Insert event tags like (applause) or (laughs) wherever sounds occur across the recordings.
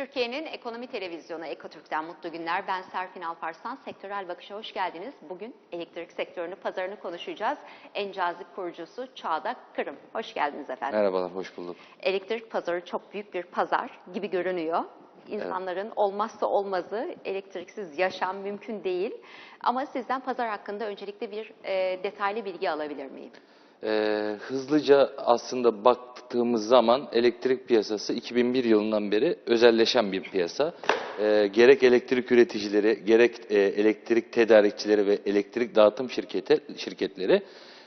Türkiye'nin ekonomi televizyonu Ekotürk'ten mutlu günler. Ben Serpin Alparslan. Sektörel Bakış'a hoş geldiniz. Bugün elektrik sektörünü, pazarını konuşacağız. En cazip kurucusu Çağda Kırım. Hoş geldiniz efendim. Merhabalar, hoş bulduk. Elektrik pazarı çok büyük bir pazar gibi görünüyor. İnsanların olmazsa olmazı elektriksiz yaşam mümkün değil. Ama sizden pazar hakkında öncelikle bir e, detaylı bilgi alabilir miyim? Ee, hızlıca aslında baktığımız zaman elektrik piyasası 2001 yılından beri özelleşen bir piyasa. Ee, gerek elektrik üreticileri, gerek e, elektrik tedarikçileri ve elektrik dağıtım şirketi, şirketleri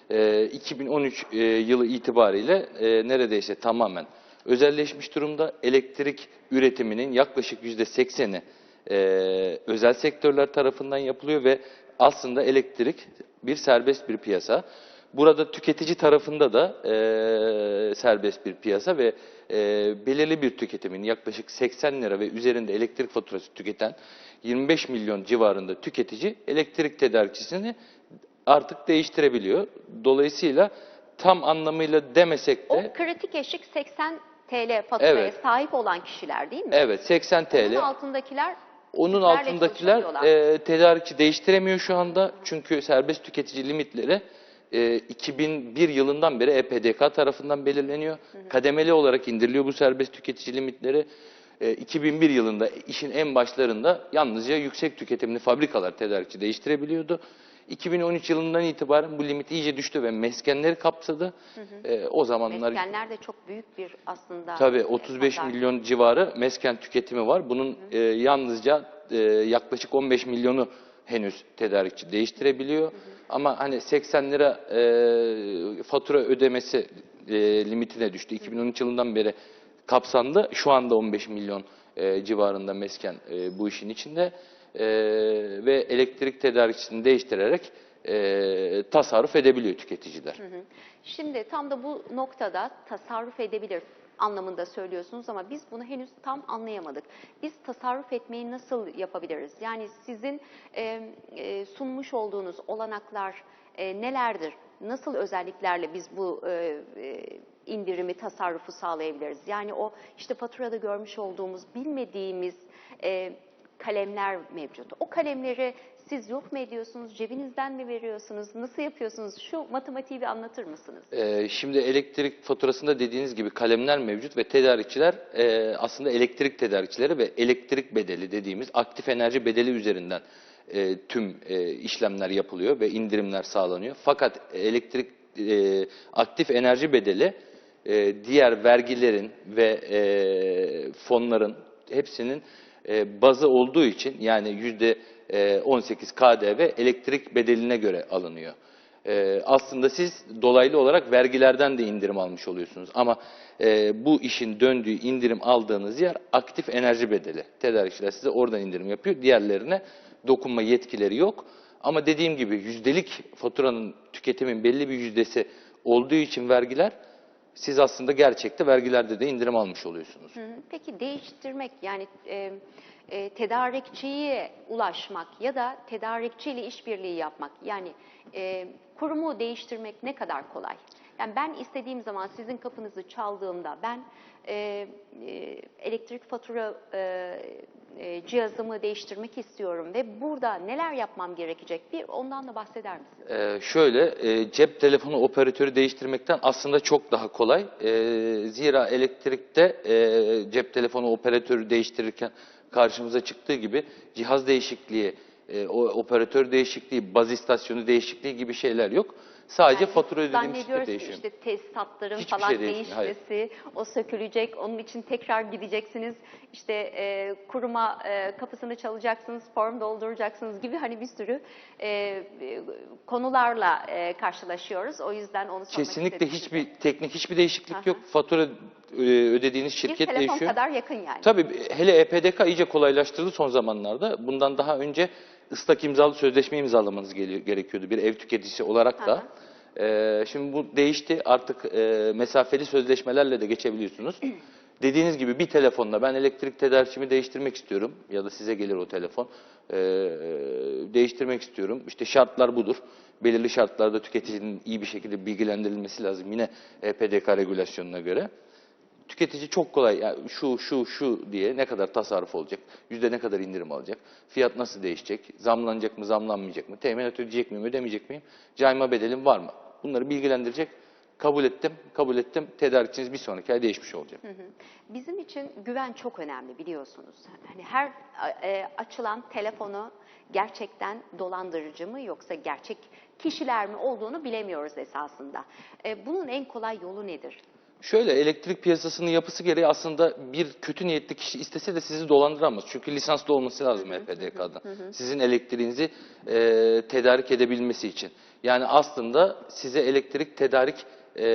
e, 2013 e, yılı itibariyle e, neredeyse tamamen özelleşmiş durumda. Elektrik üretiminin yaklaşık %80'i e, özel sektörler tarafından yapılıyor ve aslında elektrik bir serbest bir piyasa. Burada tüketici tarafında da e, serbest bir piyasa ve e, belirli bir tüketimin yaklaşık 80 lira ve üzerinde elektrik faturası tüketen 25 milyon civarında tüketici elektrik tedarikçisini artık değiştirebiliyor. Dolayısıyla tam anlamıyla demesek de O kritik eşik 80 TL faturaya Evet. sahip olan kişiler değil mi? evet 80 TL. Onun altındakiler Onun altındakiler e, tedarikçi değiştiremiyor şu anda. Çünkü serbest tüketici limitleri e, 2001 yılından beri EPDK tarafından belirleniyor. Kademeli olarak indiriliyor bu serbest tüketici limitleri. E, 2001 yılında işin en başlarında yalnızca yüksek tüketimli fabrikalar tedarikçi değiştirebiliyordu. 2013 yılından itibaren bu limit iyice düştü ve meskenleri kapsadı. E, o zamanlar meskenler de çok büyük bir aslında Tabii 35 pazar. milyon civarı mesken tüketimi var. Bunun e, yalnızca e, yaklaşık 15 milyonu henüz tedarikçi değiştirebiliyor. Ama hani 80 lira e, fatura ödemesi e, limitine düştü. 2013 yılından beri kapsandı. Şu anda 15 milyon e, civarında mesken e, bu işin içinde. E, ve elektrik tedarikçisini değiştirerek e, tasarruf edebiliyor tüketiciler. Şimdi tam da bu noktada tasarruf edebilir anlamında söylüyorsunuz ama biz bunu henüz tam anlayamadık. Biz tasarruf etmeyi nasıl yapabiliriz? Yani sizin e, e, sunmuş olduğunuz olanaklar e, nelerdir? Nasıl özelliklerle biz bu e, e, indirimi, tasarrufu sağlayabiliriz? Yani o işte faturada görmüş olduğumuz, bilmediğimiz e, kalemler mevcut. O kalemleri siz yok mu ediyorsunuz, cebinizden mi veriyorsunuz, nasıl yapıyorsunuz? Şu matematiği bir anlatır mısınız? Ee, şimdi elektrik faturasında dediğiniz gibi kalemler mevcut ve tedarikçiler e, aslında elektrik tedarikçileri ve elektrik bedeli dediğimiz aktif enerji bedeli üzerinden e, tüm e, işlemler yapılıyor ve indirimler sağlanıyor. Fakat elektrik e, aktif enerji bedeli e, diğer vergilerin ve e, fonların hepsinin e, bazı olduğu için yani yüzde e, 18 KDV elektrik bedeline göre alınıyor. E, aslında siz dolaylı olarak vergilerden de indirim almış oluyorsunuz. Ama e, bu işin döndüğü indirim aldığınız yer aktif enerji bedeli. Tedarikçiler size oradan indirim yapıyor. Diğerlerine dokunma yetkileri yok. Ama dediğim gibi yüzdelik faturanın tüketimin belli bir yüzdesi olduğu için vergiler siz aslında gerçekte vergilerde de indirim almış oluyorsunuz. Peki değiştirmek yani e, e, tedarikçiye ulaşmak ya da tedarikçiyle işbirliği yapmak yani e, kurumu değiştirmek ne kadar kolay? Yani ben istediğim zaman sizin kapınızı çaldığımda ben e, e, elektrik fatura e, e, cihazımı değiştirmek istiyorum ve burada neler yapmam gerekecek bir ondan da bahseder misiniz? Ee, şöyle, e, cep telefonu operatörü değiştirmekten aslında çok daha kolay. Ee, zira elektrikte e, cep telefonu operatörü değiştirirken karşımıza çıktığı gibi cihaz değişikliği, e, operatör değişikliği, baz istasyonu değişikliği gibi şeyler yok. Sadece Yani fatura ödediğimiz şirket değişiyor. işte tesisatların Hiçbir falan şey değişmiyor, hayır. değişmesi, o sökülecek, onun için tekrar gideceksiniz, işte e, kuruma e, kapısını çalacaksınız, form dolduracaksınız gibi hani bir sürü e, e, konularla e, karşılaşıyoruz. O yüzden onu sormak Kesinlikle hiçbir size. teknik hiçbir değişiklik Aha. yok. Fatura e, ödediğiniz Bir şirket telefon değişiyor. kadar yakın yani. Tabii hele EPDK iyice kolaylaştırdı son zamanlarda. Bundan daha önce ıslak imzalı sözleşme imzalamanız gerekiyordu bir ev tüketicisi olarak da. Ee, şimdi bu değişti artık e, mesafeli sözleşmelerle de geçebiliyorsunuz. (clears throat) Dediğiniz gibi bir telefonla ben elektrik tedarikçimi değiştirmek istiyorum ya da size gelir o telefon. Ee, değiştirmek istiyorum. İşte şartlar budur. Belirli şartlarda tüketicinin iyi bir şekilde bilgilendirilmesi lazım yine EPDK regülasyonuna göre Tüketici çok kolay ya şu şu şu diye ne kadar tasarruf olacak, yüzde ne kadar indirim alacak, fiyat nasıl değişecek, zamlanacak mı, zamlanmayacak mı, teminat ödeyecek miyim, ödemeyecek miyim, cayma bedelim var mı? Bunları bilgilendirecek. Kabul ettim, kabul ettim. Tedarikçiniz bir sonraki ay değişmiş olacak. Bizim için güven çok önemli biliyorsunuz. Hani her e, açılan telefonu gerçekten dolandırıcı mı yoksa gerçek kişiler mi olduğunu bilemiyoruz esasında. E, bunun en kolay yolu nedir? Şöyle elektrik piyasasının yapısı gereği aslında bir kötü niyetli kişi istese de sizi dolandıramaz. Çünkü lisanslı olması lazım HPDK'da. Sizin elektriğinizi e, tedarik edebilmesi için. Yani aslında size elektrik tedarik e,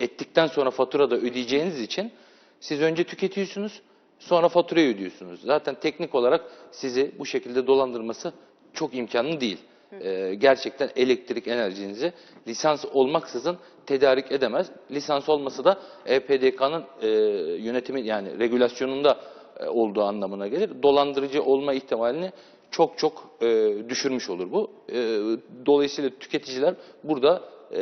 ettikten sonra faturada ödeyeceğiniz için siz önce tüketiyorsunuz sonra faturayı ödüyorsunuz. Zaten teknik olarak sizi bu şekilde dolandırması çok imkanlı değil. Ee, gerçekten elektrik enerjinizi lisans olmaksızın tedarik edemez. Lisans olması da EPDK'nın e, yönetimi yani regülasyonunda e, olduğu anlamına gelir. Dolandırıcı olma ihtimalini çok çok e, düşürmüş olur bu. E, dolayısıyla tüketiciler burada e,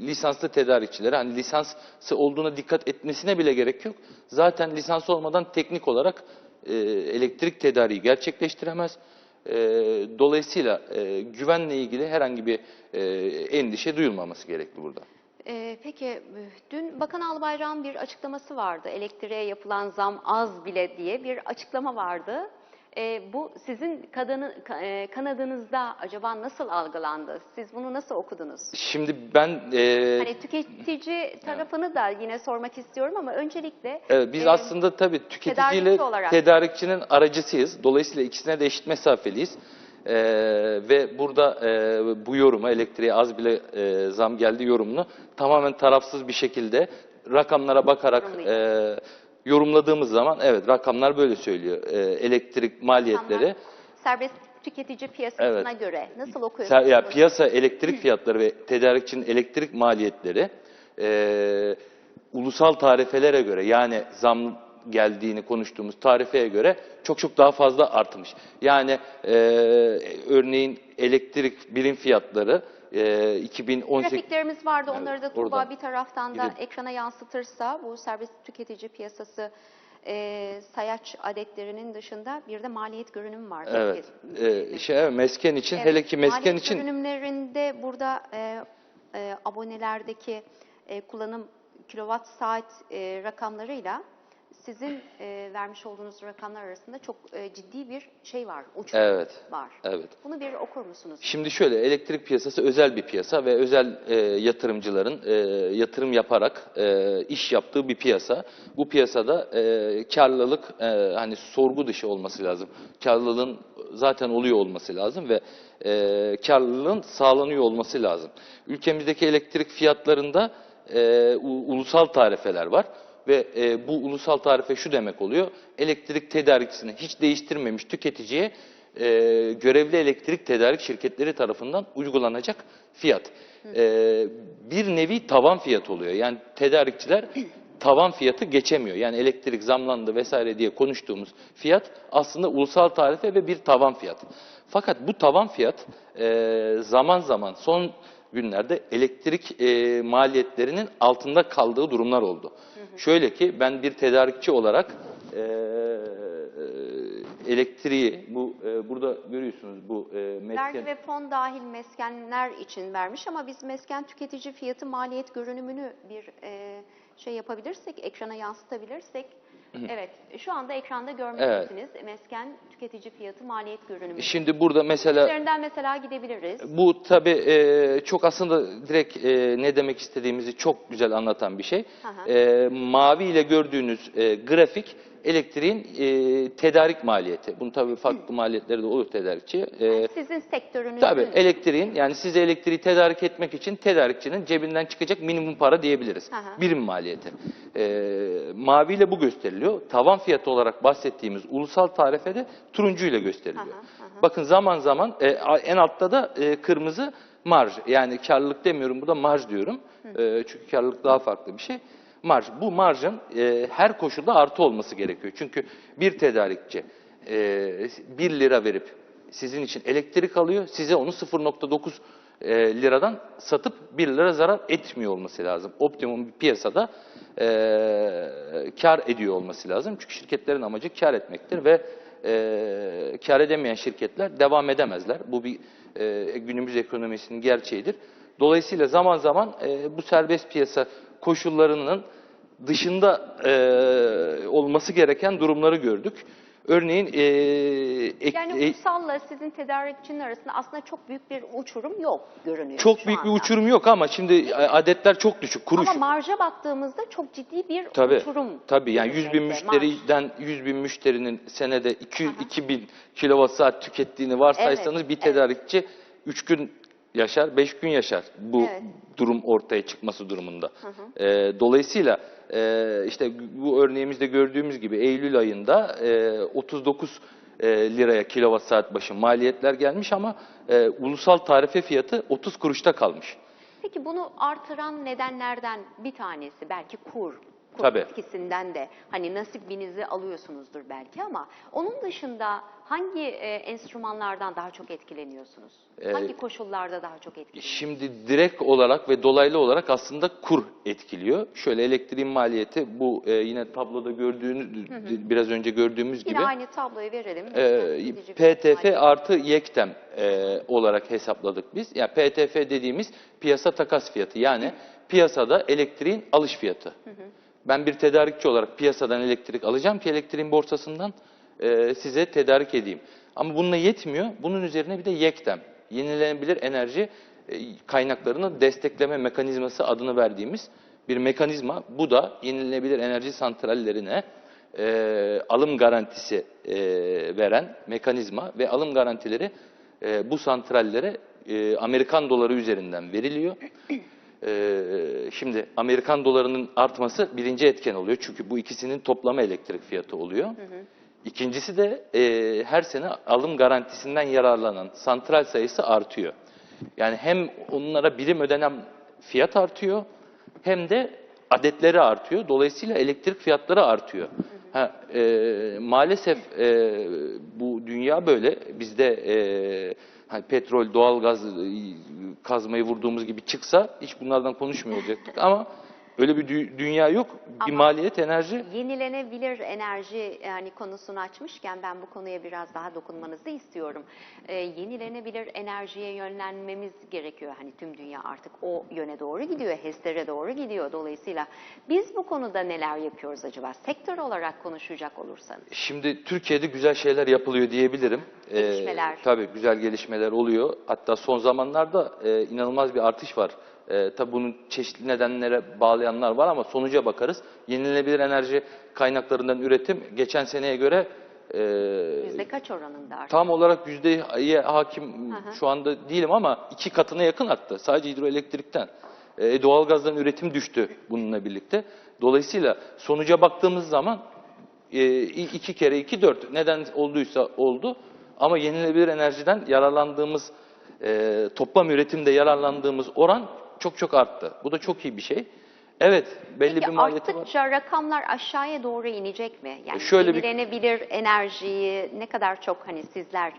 lisanslı tedarikçilere hani lisansı olduğuna dikkat etmesine bile gerek yok. Zaten lisans olmadan teknik olarak e, elektrik tedariği gerçekleştiremez. E, dolayısıyla e, güvenle ilgili herhangi bir e, endişe duyulmaması gerekli burada. E, peki e, dün Bakan Albayrak'ın bir açıklaması vardı. Elektriğe yapılan zam az bile diye bir açıklama vardı. E, bu sizin kadını, ka- e, kanadınızda acaba nasıl algılandı? Siz bunu nasıl okudunuz? Şimdi ben e, Hani tüketici tarafını da yine sormak istiyorum ama öncelikle Evet, biz e, aslında tabii tüketiciyle tedarikçinin aracısıyız. Dolayısıyla ikisine de eşit mesafeliyiz. Ee, ve burada e, bu yorumu, elektriğe az bile e, zam geldi yorumunu tamamen tarafsız bir şekilde rakamlara bakarak e, yorumladığımız zaman evet rakamlar böyle söylüyor. E, elektrik maliyetleri, rakamlar serbest tüketici piyasasına göre nasıl okuyorsunuz? Ya piyasa elektrik fiyatları ve tedarikçinin elektrik maliyetleri e, ulusal tarifelere göre yani zam geldiğini konuştuğumuz tarifeye göre çok çok daha fazla artmış. Yani e, örneğin elektrik birim fiyatları e, 2018 Grafiklerimiz vardı. Onları da Evet, oradan bir taraftan da gidelim. ekrana yansıtırsa bu serbest tüketici piyasası e, sayaç adetlerinin dışında bir de maliyet görünümü var. evet, e, şey, evet, mesken için Evet, hele ki mesken maliyet için görünümlerinde burada e, e, abonelerdeki e, kullanım kilowatt saat e, rakamlarıyla sizin e, vermiş olduğunuz rakamlar arasında çok e, ciddi bir şey var, uçurum Evet, var. evet. Bunu bir okur musunuz? Şimdi şöyle elektrik piyasası özel bir piyasa ve özel e, yatırımcıların e, yatırım yaparak e, iş yaptığı bir piyasa. Bu piyasada e, karlılık e, hani sorgu dışı olması lazım. Karlılığın zaten oluyor olması lazım ve e, karlılığın sağlanıyor olması lazım. Ülkemizdeki elektrik fiyatlarında e, ulusal tarifeler var. Ve e, bu ulusal tarife şu demek oluyor. Elektrik tedarikçisini hiç değiştirmemiş tüketiciye e, görevli elektrik tedarik şirketleri tarafından uygulanacak fiyat. E, bir nevi tavan fiyat oluyor. Yani tedarikçiler tavan fiyatı geçemiyor. Yani elektrik zamlandı vesaire diye konuştuğumuz fiyat aslında ulusal tarife ve bir tavan fiyat. Fakat bu tavan fiyat e, zaman zaman son günlerde elektrik e, maliyetlerinin altında kaldığı durumlar oldu. Şöyle ki ben bir tedarikçi olarak e, elektriği bu e, burada görüyorsunuz bu e, Vergi mesken ve fon dahil meskenler için vermiş ama biz mesken tüketici fiyatı maliyet görünümünü bir e, şey yapabilirsek, ekrana yansıtabilirsek, evet şu anda ekranda görmektesiniz. Mesken tüketici fiyatı maliyet görünümü. Şimdi burada mesela Üzerinden mesela gidebiliriz. Bu tabii e, çok aslında direkt e, ne demek istediğimizi çok güzel anlatan bir şey. Hı hı. E, mavi ile gördüğünüz e, grafik elektriğin e, tedarik maliyeti. Bunun tabii farklı maliyetleri de olur tedarikçi. E, Sizin sektörünüzün Tabii elektriğin yani size elektriği tedarik etmek için tedarikçinin cebinden çıkacak minimum para diyebiliriz. Hı. Birim maliyeti. Ee, maviyle bu gösteriliyor. Tavan fiyatı olarak bahsettiğimiz ulusal tarifede turuncu ile gösteriliyor. Hı hı, Bakın zaman zaman e, en altta da e, kırmızı marj. Yani karlılık demiyorum burada marj diyorum. E, çünkü karlılık daha farklı bir şey. Marj. Bu marjın e, her koşulda artı olması gerekiyor. Çünkü bir tedarikçi e, 1 lira verip sizin için elektrik alıyor. Size onu 0.9 e, liradan satıp 1 lira zarar etmiyor olması lazım. Optimum bir piyasada e, kar ediyor olması lazım. Çünkü şirketlerin amacı kar etmektir ve e, kar edemeyen şirketler devam edemezler. Bu bir e, günümüz ekonomisinin gerçeğidir. Dolayısıyla zaman zaman e, bu serbest piyasa koşullarının dışında e, olması gereken durumları gördük. Örneğin e, ek- Yani e- ulusalla sizin tedarikçinin arasında aslında çok büyük bir uçurum yok görünüyor çok büyük bir anda. uçurum yok ama şimdi adetler çok düşük. Kuruş. Ama marja baktığımızda çok ciddi bir Tabii, uçurum. tabii yani 100 bin marj. müşteriden 100 bin müşterinin senede 200, 2000 kilowatt saat tükettiğini varsaysanız Evet, bir evet. tedarikçi 3 gün yaşar, 5 gün yaşar bu Evet. durum ortaya çıkması durumunda. Ee, dolayısıyla e, işte bu örneğimizde gördüğümüz gibi Eylül ayında e, 39 e, liraya kilowatt saat başı maliyetler gelmiş ama e, ulusal tarife fiyatı 30 kuruşta kalmış. Peki bunu artıran nedenlerden bir tanesi belki kur. Kur Tabii. etkisinden de hani nasibinizi alıyorsunuzdur belki ama onun dışında hangi e, enstrümanlardan daha çok etkileniyorsunuz? Ee, hangi koşullarda daha çok etkileniyorsunuz? Şimdi direkt olarak ve dolaylı olarak aslında kur etkiliyor. Şöyle elektriğin maliyeti bu e, yine tabloda gördüğünüz biraz önce gördüğümüz Yine gibi aynı tabloyu verelim. e, PTF artı yektem e, olarak hesapladık biz. Yani PTF dediğimiz piyasa takas fiyatı yani piyasada elektriğin alış fiyatı. Ben bir tedarikçi olarak piyasadan elektrik alacağım ki elektriğin borsasından e, size tedarik edeyim. Ama bununla yetmiyor. Bunun üzerine bir de yektem, yenilenebilir enerji e, kaynaklarını destekleme mekanizması adını verdiğimiz bir mekanizma. Bu da yenilenebilir enerji santrallerine e, alım garantisi e, veren mekanizma ve alım garantileri e, bu santrallere e, Amerikan doları üzerinden veriliyor. Ee, şimdi Amerikan dolarının artması birinci etken oluyor. Çünkü bu ikisinin toplama elektrik fiyatı oluyor. İkincisi de e, her sene alım garantisinden yararlanan santral sayısı artıyor. Yani hem onlara birim ödenen fiyat artıyor hem de adetleri artıyor. Dolayısıyla elektrik fiyatları artıyor. Ha, e, maalesef e, bu dünya böyle. Bizde e, hani petrol, doğalgaz e, kazmayı vurduğumuz gibi çıksa hiç bunlardan konuşmuyor olacaktık. Ama öyle bir dü- dünya yok. Bir Ama- maliyet enerji Yenilenebilir enerji yani konusunu açmışken ben bu konuya biraz daha dokunmanızı istiyorum. Ee, yenilenebilir enerjiye yönlenmemiz gerekiyor. Hani tüm dünya artık o yöne doğru gidiyor, HES'lere doğru gidiyor. Dolayısıyla biz bu konuda neler yapıyoruz acaba? Sektör olarak konuşacak olursanız. Şimdi Türkiye'de güzel şeyler yapılıyor diyebilirim. Ee, Gelişmeler. tabii güzel gelişmeler oluyor. Hatta son zamanlarda e, inanılmaz bir artış var. E, tabii bunun çeşitli nedenlere bağlayanlar var ama sonuca bakarız. Yenilenebilir enerji kaynaklarından üretim geçen seneye göre e, Yüzde kaç oranında artık? tam olarak yüzdeye hakim şu anda değilim ama iki katına yakın arttı. Sadece hidroelektrikten. E, doğalgazdan üretim düştü bununla birlikte. Dolayısıyla sonuca baktığımız zaman e, iki kere iki dört neden olduysa oldu. Ama yenilenebilir enerjiden yararlandığımız e, toplam üretimde yararlandığımız oran çok çok arttı. Bu da çok iyi bir şey. Evet belli Peki bir maliyeti var. arttıkça rakamlar aşağıya doğru inecek mi? Yani Şöyle bir- yenilenebilir enerjiyi ne kadar çok hani sizler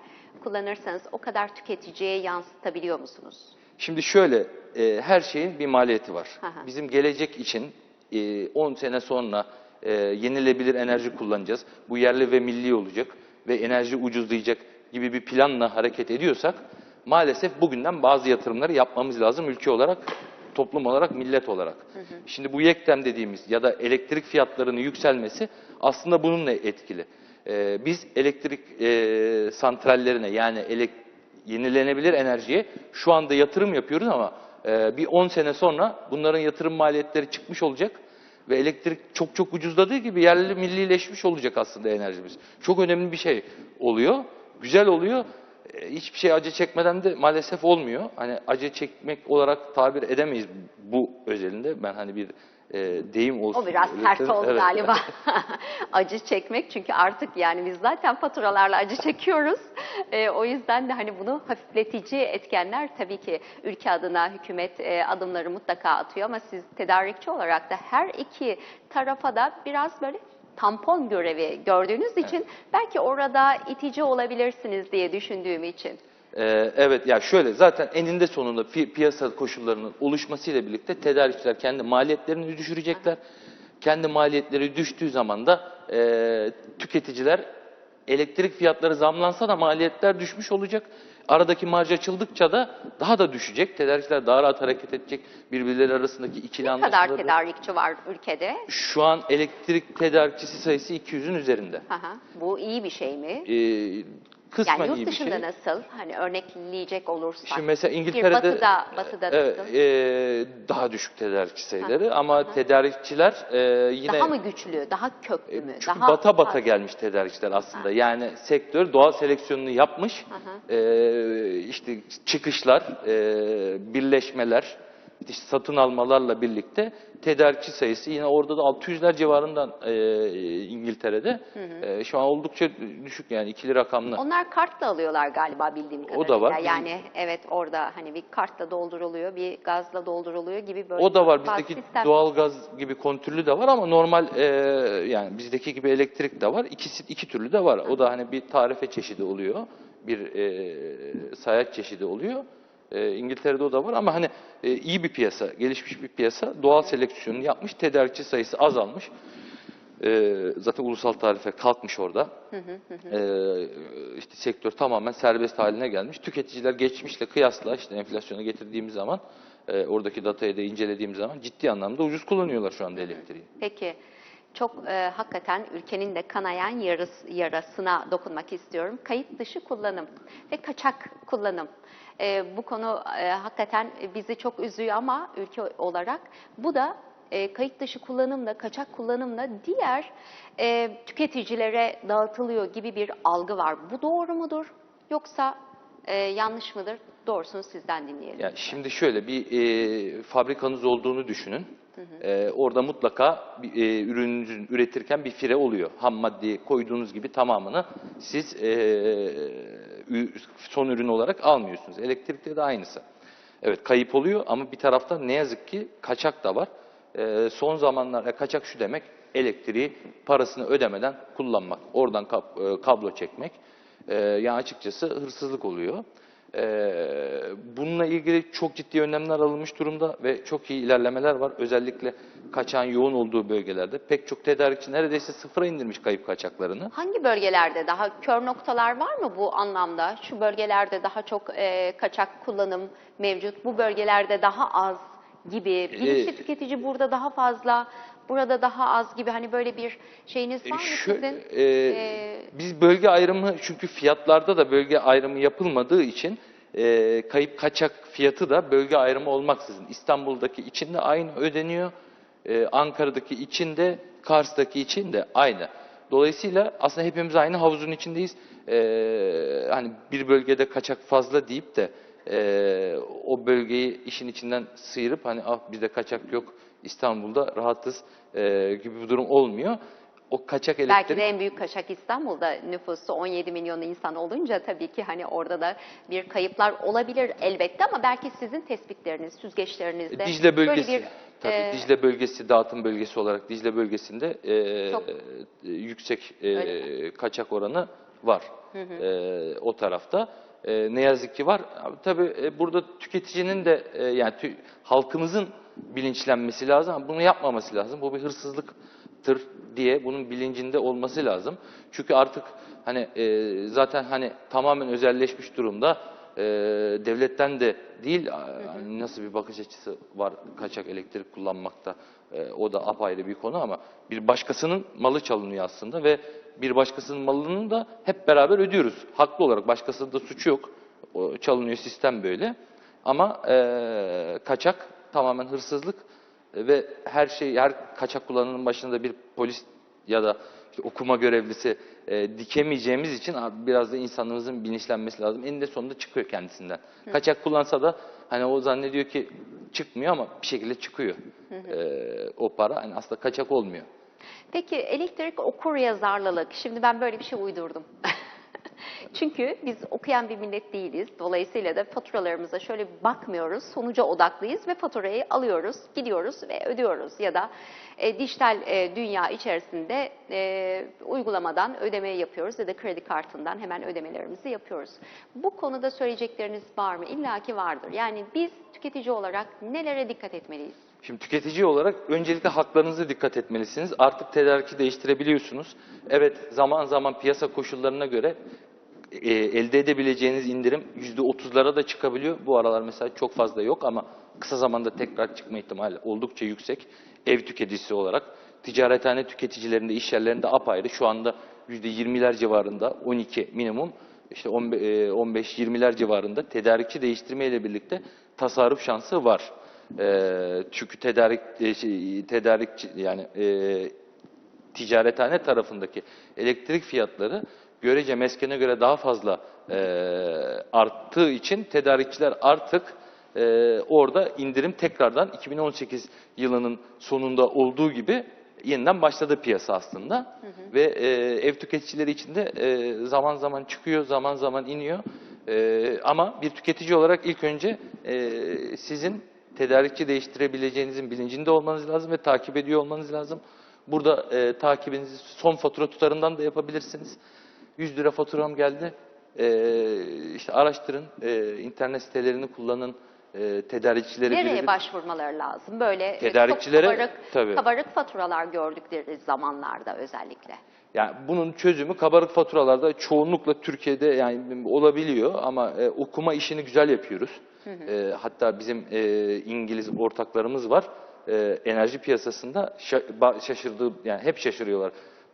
kullanırsanız o kadar tüketiciye yansıtabiliyor musunuz? Şimdi şöyle, e, her şeyin bir maliyeti var. Hı. Bizim gelecek için e, 10 sene sonra e, yenilebilir enerji kullanacağız. Bu yerli ve milli olacak ve enerji ucuzlayacak gibi bir planla hareket ediyorsak maalesef bugünden bazı yatırımları yapmamız lazım ülke olarak, toplum olarak, millet olarak. Şimdi bu yektem dediğimiz ya da elektrik fiyatlarının yükselmesi aslında bununla etkili. E, biz elektrik e, santrallerine yani elektrik yenilenebilir enerjiye şu anda yatırım yapıyoruz ama e, bir 10 sene sonra bunların yatırım maliyetleri çıkmış olacak ve elektrik çok çok ucuzladığı gibi yerli millileşmiş olacak aslında enerjimiz. Çok önemli bir şey oluyor. Güzel oluyor. E, hiçbir şey acı çekmeden de maalesef olmuyor. Hani acı çekmek olarak tabir edemeyiz bu özelinde. Ben hani bir e, deyim olsun. O biraz sert oldu Evet. galiba. (laughs) (laughs) acı çekmek çünkü artık yani biz zaten faturalarla acı çekiyoruz. Ee, o yüzden de hani bunu hafifletici etkenler tabii ki ülke adına hükümet e, adımları mutlaka atıyor ama siz tedarikçi olarak da her iki tarafa da biraz böyle tampon görevi gördüğünüz için belki orada itici olabilirsiniz diye düşündüğüm için. Ee, evet ya şöyle zaten eninde sonunda pi- piyasa koşullarının oluşmasıyla birlikte tedarikçiler kendi maliyetlerini düşürecekler. Kendi maliyetleri düştüğü zaman da e, tüketiciler elektrik fiyatları zamlansa da maliyetler düşmüş olacak. Aradaki marj açıldıkça da daha da düşecek. Tedarikçiler daha rahat hareket edecek. Birbirleri arasındaki ikili Ne kadar tedarikçi var ülkede? Şu an elektrik tedarikçisi sayısı 200'ün üzerinde. Hı. Bu iyi bir şey mi? Ee, kısmen Yani yurt dışında şey. nasıl? Hani örnekleyecek olursak. Şimdi mesela İngiltere'de batıda, batıda evet, nasıl? e, daha düşük tedarikçi sayıları ama tedarikçiler e, yine Daha mı güçlü, daha köklü mü? çünkü daha bata bata fazla? gelmiş tedarikçiler aslında. Yani sektör doğal seleksiyonunu yapmış. E, işte çıkışlar, e, birleşmeler, işte satın almalarla birlikte tedarikçi sayısı yine orada da 600'ler civarından e, İngiltere'de. E, şu an oldukça düşük yani ikili rakamlı. Onlar kartla alıyorlar galiba bildiğim kadarıyla. O da var. Yani evet orada hani bir kartla dolduruluyor, bir gazla dolduruluyor gibi böyle O da var. Bizdeki sistem- doğalgaz gibi kontrollü de var ama normal e, yani bizdeki gibi elektrik de var. İkisi iki türlü de var. O da hani bir tarife çeşidi oluyor. Bir e, sayaç çeşidi oluyor. E, İngiltere'de o da var ama hani e, iyi bir piyasa, gelişmiş bir piyasa. Doğal seleksiyonunu yapmış, tedarikçi sayısı azalmış. E, zaten ulusal tarife kalkmış orada. E, işte sektör tamamen serbest haline gelmiş. Tüketiciler geçmişle kıyasla işte enflasyonu getirdiğimiz zaman e, oradaki datayı da incelediğimiz zaman ciddi anlamda ucuz kullanıyorlar şu anda elektriği. Peki çok e, hakikaten ülkenin de kanayan yarıs, yarasına dokunmak istiyorum. Kayıt dışı kullanım ve kaçak kullanım. E, bu konu e, hakikaten bizi çok üzüyor ama ülke olarak bu da e, kayıt dışı kullanımla, kaçak kullanımla diğer e, tüketicilere dağıtılıyor gibi bir algı var. Bu doğru mudur yoksa e, yanlış mıdır? Doğrusunu sizden dinleyelim. Yani şimdi şöyle bir e, fabrikanız olduğunu düşünün. E, orada mutlaka e, ürününüzü üretirken bir fire oluyor. Ham maddeyi koyduğunuz gibi tamamını siz e, son ürün olarak almıyorsunuz. Elektrikte de aynısı. Evet kayıp oluyor ama bir taraftan ne yazık ki kaçak da var. E, son zamanlarda kaçak şu demek elektriği parasını ödemeden kullanmak. Oradan kab- e, kablo çekmek. E, yani açıkçası hırsızlık oluyor. Ee, bununla ilgili çok ciddi önlemler alınmış durumda ve çok iyi ilerlemeler var. Özellikle kaçağın yoğun olduğu bölgelerde pek çok tedarikçi neredeyse sıfıra indirmiş kayıp kaçaklarını. Hangi bölgelerde daha kör noktalar var mı bu anlamda? Şu bölgelerde daha çok e, kaçak kullanım mevcut, bu bölgelerde daha az gibi. Bilinçli Ee, tüketici burada daha fazla, burada daha az gibi hani böyle bir şeyiniz var mı Şöyle, sizin? e, Ee, biz bölge ayrımı çünkü fiyatlarda da bölge ayrımı yapılmadığı için e, kayıp kaçak fiyatı da bölge ayrımı olmaksızın İstanbul'daki için de aynı ödeniyor. E, Ankara'daki için de Kars'taki için de aynı. Dolayısıyla aslında hepimiz aynı havuzun içindeyiz. E, hani bir bölgede kaçak fazla deyip de e, o bölgeyi işin içinden sıyırıp hani ah bizde kaçak yok İstanbul'da rahatız e, gibi bir durum olmuyor. O kaçak elektrik Belki de en büyük kaçak İstanbul'da nüfusu 17 milyon insan olunca tabii ki hani orada da bir kayıplar olabilir elbette ama belki sizin tespitleriniz, süzgeçlerinizde Dicle böyle bölgesi, bir tabii e, Dicle bölgesi dağıtım bölgesi olarak Dicle bölgesinde e, Çok. e, yüksek e, kaçak oranı var E, o tarafta. E, ne yazık ki var. Abi, Tabii e, burada tüketicinin de e, yani tü- halkımızın bilinçlenmesi lazım bunu yapmaması lazım. Bu bir hırsızlıktır diye bunun bilincinde olması lazım. Çünkü artık hani e, zaten hani tamamen özelleşmiş durumda. E, devletten de değil hani nasıl bir bakış açısı var kaçak elektrik kullanmakta. E, o da apayrı bir konu ama bir başkasının malı çalınıyor aslında ve bir başkasının malını da hep beraber ödüyoruz. Haklı olarak başkasının da suçu yok. O çalınıyor sistem böyle. Ama e, kaçak tamamen hırsızlık ve her şey her kaçak kullananın başında bir polis ya da işte okuma görevlisi e, dikemeyeceğimiz için biraz da insanlarımızın bilinçlenmesi lazım. Eninde sonunda çıkıyor kendisinden. Kaçak kullansa da hani o zannediyor ki çıkmıyor ama bir şekilde çıkıyor e, o para. Yani aslında kaçak olmuyor. Peki elektrik okur yazarlılık. Şimdi ben böyle bir şey uydurdum. (laughs) Çünkü biz okuyan bir millet değiliz. Dolayısıyla da faturalarımıza şöyle bakmıyoruz. Sonuca odaklıyız ve faturayı alıyoruz, gidiyoruz ve ödüyoruz. Ya da e, dijital e, dünya içerisinde e, uygulamadan ödeme yapıyoruz ya da kredi kartından hemen ödemelerimizi yapıyoruz. Bu konuda söyleyecekleriniz var mı? İlla ki vardır. Yani biz tüketici olarak nelere dikkat etmeliyiz? Şimdi tüketici olarak öncelikle haklarınızı dikkat etmelisiniz. Artık tedariki değiştirebiliyorsunuz. Evet zaman zaman piyasa koşullarına göre e, elde edebileceğiniz indirim %30'lara da çıkabiliyor. Bu aralar mesela çok fazla yok ama kısa zamanda tekrar çıkma ihtimali oldukça yüksek. Ev tüketicisi olarak ticarethane tüketicilerinde, iş yerlerinde apayrı. Şu anda %20'ler civarında 12 minimum işte 15-20'ler civarında tedarikçi değiştirme ile birlikte tasarruf şansı var. Ee, çünkü tedarik e, şey, tedarikçi yani e, ticarethane tarafındaki elektrik fiyatları görece meskene göre daha fazla e, arttığı için tedarikçiler artık e, orada indirim tekrardan 2018 yılının sonunda olduğu gibi yeniden başladı piyasa aslında. Ve e, ev tüketicileri için de e, zaman zaman çıkıyor, zaman zaman iniyor. E, ama bir tüketici olarak ilk önce e, sizin tedarikçi değiştirebileceğinizin bilincinde olmanız lazım ve takip ediyor olmanız lazım. Burada e, takibinizi son fatura tutarından da yapabilirsiniz. 100 lira faturam geldi. E, işte araştırın, e, internet sitelerini kullanın, e, tedarikçileri Nereye birebir- başvurmaları lazım? Böyle e, Tedarikçilere, çok kabarık, tabii. kabarık faturalar gördükleri zamanlarda özellikle. Yani bunun çözümü kabarık faturalarda çoğunlukla Türkiye'de yani olabiliyor ama e, okuma işini güzel yapıyoruz. E, hatta bizim e, İngiliz ortaklarımız var. E, enerji piyasasında şaşırdığı yani hep şaşırıyorlar.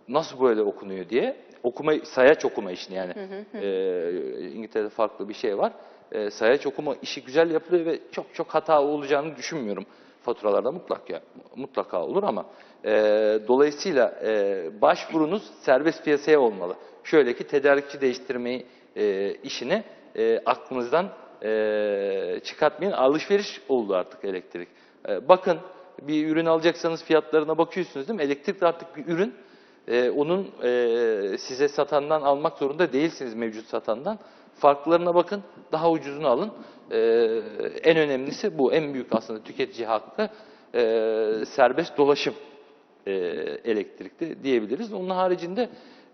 Nasıl böyle okunuyor diye. Okuma sayaç okuma işini yani. E, İngiltere'de farklı bir şey var. E, sayaç okuma işi güzel yapılıyor ve çok çok hata olacağını düşünmüyorum faturalarda mutlaka mutlaka olur ama e, dolayısıyla e, başvurunuz serbest piyasaya olmalı. Şöyle ki tedarikçi değiştirmeyi e, işini e, aklınızdan e, çıkartmayın. Alışveriş oldu artık elektrik. E, bakın bir ürün alacaksanız fiyatlarına bakıyorsunuz değil mi? Elektrik de artık bir ürün. E, onun e, size satandan almak zorunda değilsiniz mevcut satandan. Farklarına bakın, daha ucuzunu alın. E, en önemlisi bu, en büyük aslında tüketici hakkı e, serbest dolaşım e, elektrikte diyebiliriz. Onun haricinde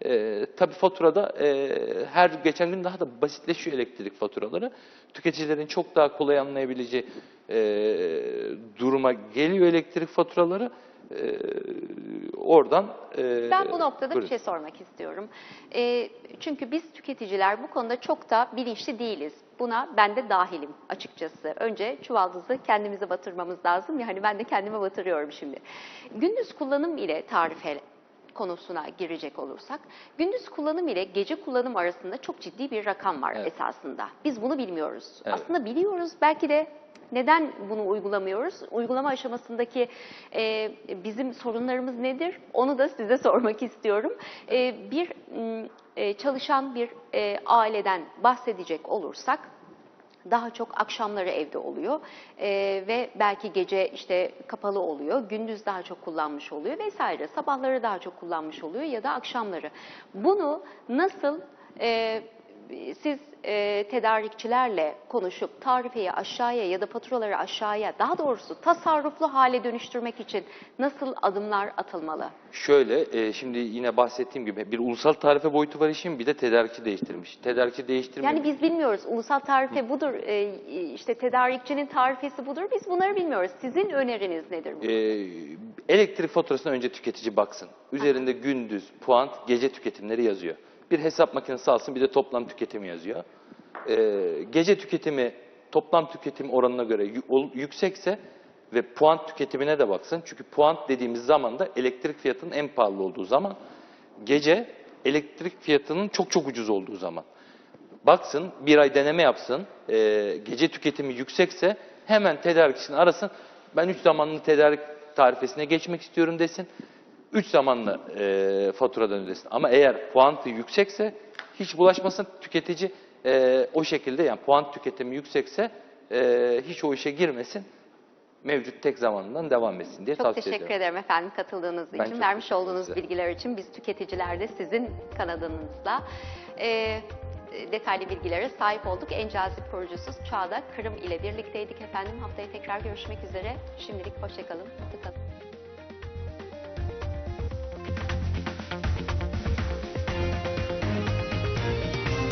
e, tabii faturada e, her geçen gün daha da basitleşiyor elektrik faturaları. Tüketicilerin çok daha kolay anlayabileceği e, duruma geliyor elektrik faturaları. E, oradan e, Ben bu noktada bir buyurun. şey sormak istiyorum. E, çünkü biz tüketiciler bu konuda çok da bilinçli değiliz. Buna ben de dahilim açıkçası. Önce çuvaldızı kendimize batırmamız lazım. Yani ben de kendime batırıyorum şimdi. Gündüz kullanım ile tarife konusuna girecek olursak, gündüz kullanım ile gece kullanım arasında çok ciddi bir rakam var Evet. esasında. Biz bunu bilmiyoruz. Evet. Aslında biliyoruz belki de neden bunu uygulamıyoruz? Uygulama aşamasındaki e, bizim sorunlarımız nedir? Onu da size (laughs) sormak istiyorum. E, bir e, çalışan bir e, aileden bahsedecek olursak daha çok akşamları evde oluyor E, ve belki gece işte kapalı oluyor, gündüz daha çok kullanmış oluyor vesaire. Sabahları daha çok kullanmış oluyor ya da akşamları. Bunu nasıl e, siz e, tedarikçilerle konuşup tarifeyi aşağıya ya da faturaları aşağıya daha doğrusu tasarruflu hale dönüştürmek için nasıl adımlar atılmalı? Şöyle, e, şimdi yine bahsettiğim gibi bir ulusal tarife boyutu var işin, bir de tedarikçi değiştirmiş. Tedarikçi değiştirme Yani biz bilmiyoruz. Ulusal tarife budur. e, işte tedarikçinin tarifesi budur. Biz bunları bilmiyoruz. Sizin öneriniz nedir? Ee, elektrik faturasına önce tüketici baksın. Üzerinde gündüz, puan, gece tüketimleri yazıyor. Bir hesap makinesi alsın bir de toplam tüketimi yazıyor. Ee, gece tüketimi toplam tüketim oranına göre yüksekse ve puan tüketimine de baksın. Çünkü puan dediğimiz zaman da elektrik fiyatının en pahalı olduğu zaman. Gece elektrik fiyatının çok çok ucuz olduğu zaman. Baksın, bir ay deneme yapsın. Ee, gece tüketimi yüksekse hemen tedarikçisini arasın. Ben 3 zamanlı tedarik tarifesine geçmek istiyorum desin. 3 zamanlı e, faturadan ödesin. Ama eğer puantı yüksekse hiç bulaşmasın tüketici. e, o şekilde yani puan tüketimi yüksekse e, hiç o işe girmesin. Mevcut tek zamanından devam etsin diye Çok tavsiye teşekkür ediyorum. ederim efendim katıldığınız Ben için, çok vermiş teşekkür olduğunuz ederim. bilgiler için biz tüketiciler de sizin kanadınızla. Ee, e, detaylı bilgilere sahip olduk. En cazip kurucusu Çağda Kırım ile birlikteydik efendim. Haftaya tekrar görüşmek üzere. Şimdilik hoşçakalın, mutlu kalın.